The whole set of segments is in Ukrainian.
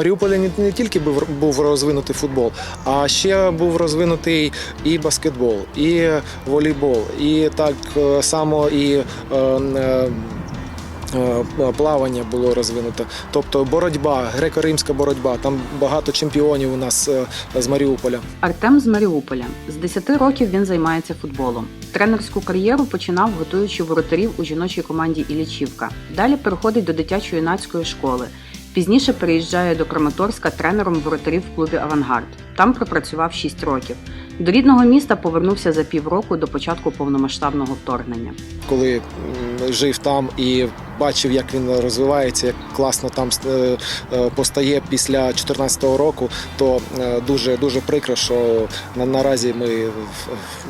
Маріуполі не, тільки був, розвинутий футбол, а ще був розвинутий і баскетбол, і волейбол, і так е, само і е, е, плавання було розвинуто. Тобто боротьба, греко-римська боротьба. Там багато чемпіонів у нас з Маріуполя. Артем з Маріуполя. З 10 років він займається футболом. Тренерську кар'єру починав, готуючи воротарів у жіночій команді Ілічівка. Далі переходить до дитячо-юнацької школи. Пізніше переїжджає до Краматорська тренером воротарів в клубі Авангард. Там пропрацював 6 років. До рідного міста повернувся за півроку до початку повномасштабного вторгнення. коли жив там і бачив, як він розвивається, як класно там е, е, постає після 2014 року, то е, дуже дуже прикро, що наразі ми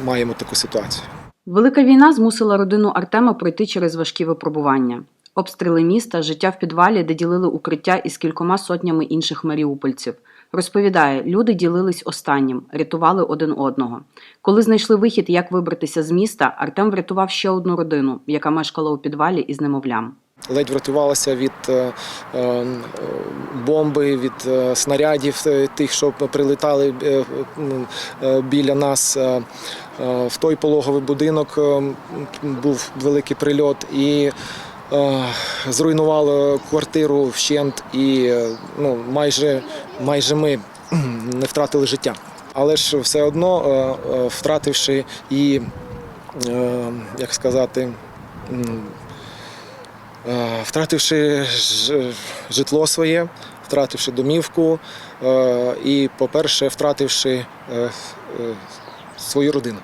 маємо таку ситуацію. Велика війна змусила родину Артема пройти через важкі випробування. Обстріли міста, життя в підвалі, де ділили укриття із кількома сотнями інших маріупольців. Розповідає, люди ділились останнім, рятували один одного. Коли знайшли вихід, як вибратися з міста, Артем врятував ще одну родину, яка мешкала у підвалі із немовлям. Ледь врятувалася від е, е, бомби, від е, снарядів тих, що прилітали е, біля нас. В той пологовий будинок був великий прильот і зруйнувало квартиру вщент, і ну, майже, майже ми не втратили життя. Але ж все одно, е, е, втративши і, е, як сказати, втративши житло своє, втративши домівку і, по-перше, втративши свою родину.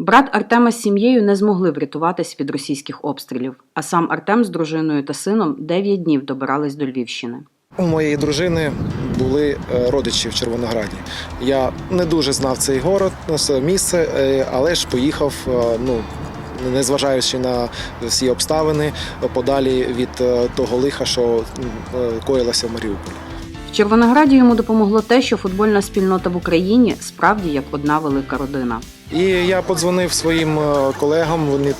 Брат Артема з сім'єю не змогли врятуватись від російських обстрілів, а сам Артем з дружиною та сином 9 днів добирались до Львівщини. У моєї дружини були е, родичі в Червонограді. Я не дуже знав цей город, ну, це місце, е, але ж поїхав. е, Ну, Незважаючи на всі обставини, подалі від того лиха, що м, коїлося в Маріуполі. В Червонограді йому допомогло те, що футбольна спільнота в Україні справді як одна велика родина. І я подзвонив своїм е, колегам. Вони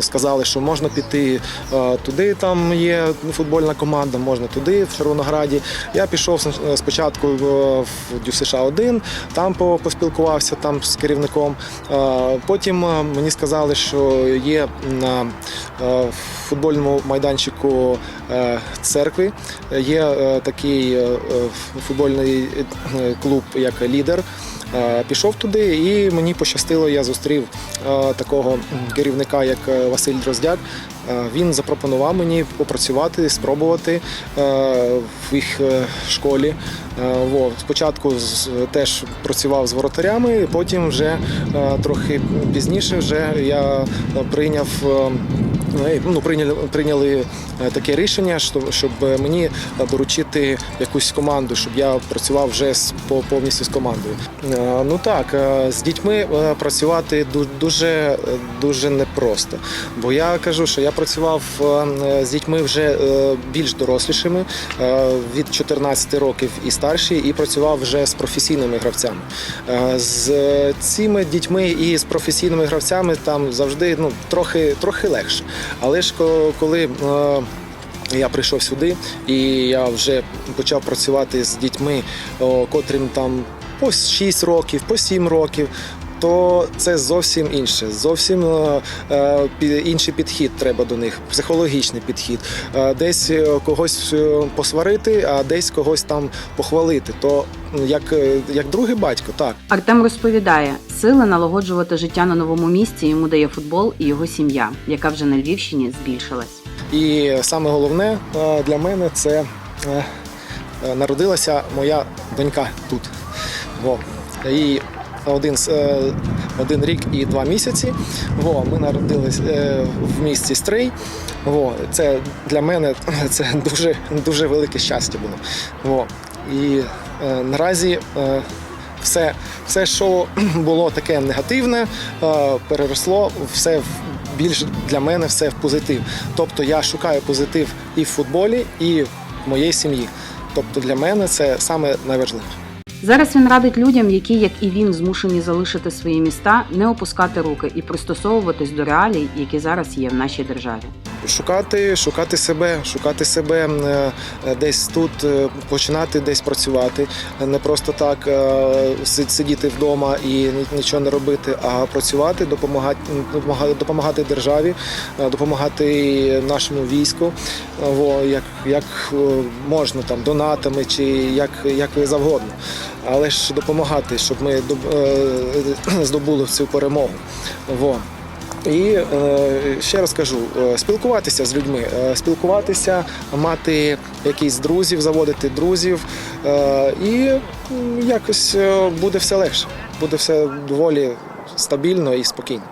сказали, що можна піти е, туди. Там є футбольна команда, можна туди, в Червонограді. Я пішов спочатку е, в ДЮСШ 1 там по- поспілкувався там з керівником. Потім мені сказали, що є на футбольному майданчику церкви. Є такий футбольний клуб, як лідер. Е, Пішов туди, і мені пощастило, я зустрів е, такого керівника, як е, Василь Дроздяк. Він запропонував мені попрацювати, спробувати в їх школі. Спочатку теж працював з воротарями, потім вже трохи пізніше вже я прийняв. Е, Ну, прийняли, прийняли е, таке рішення, що- щоб мені доручити якусь команду, щоб я працював вже з по- повністю з командою. Е, Ну так, е, з дітьми е, працювати дуже дуже непросто. Бо я кажу, що я працював е, з дітьми вже е, більш дорослішими е, від 14 років і старші, і працював вже з професійними гравцями. Е, З цими дітьми і з професійними гравцями там завжди ну трохи трохи легше. Але ж коли я прийшов сюди і я вже почав працювати з дітьми, котрим там по 6 років, по 7 років. То це зовсім інше, зовсім е, е, інший підхід треба до них, психологічний підхід. Е, Десь когось посварити, а десь когось там похвалити. То як, як другий батько, так. Артем розповідає, сили налагоджувати життя на новому місці йому дає футбол і його сім'я, яка вже на Львівщині збільшилась. І саме головне для мене це народилася моя донька тут. Во. І один, е, один рік і два місяці. Во, ми народились е, в місті Стрий. Во, це для мене це дуже, дуже велике щастя було. Во. І е, наразі е, все, все, що було таке негативне, е, переросло все в більш для мене все в позитив. Тобто я шукаю позитив і в футболі, і в моїй сім'ї. Тобто для мене це саме найважливіше. Зараз він радить людям, які, як і він, змушені залишити свої міста, не опускати руки і пристосовуватись до реалій, які зараз є в нашій державі. Шукати, шукати себе, шукати себе е, десь тут, е, починати десь працювати. Не просто так е, сидіти вдома і нічого не робити, а працювати, допомагати, допомагати, державі, допомагати нашому війську, во, як, як можна там донатами чи як, як завгодно. Але ж допомагати, щоб ми доб- здобули цю перемогу. Во. І е, ще раз кажу, е, спілкуватися з людьми, е, спілкуватися, мати якісь друзів, заводити друзів, і якось буде все легше, буде все доволі стабільно і спокійно.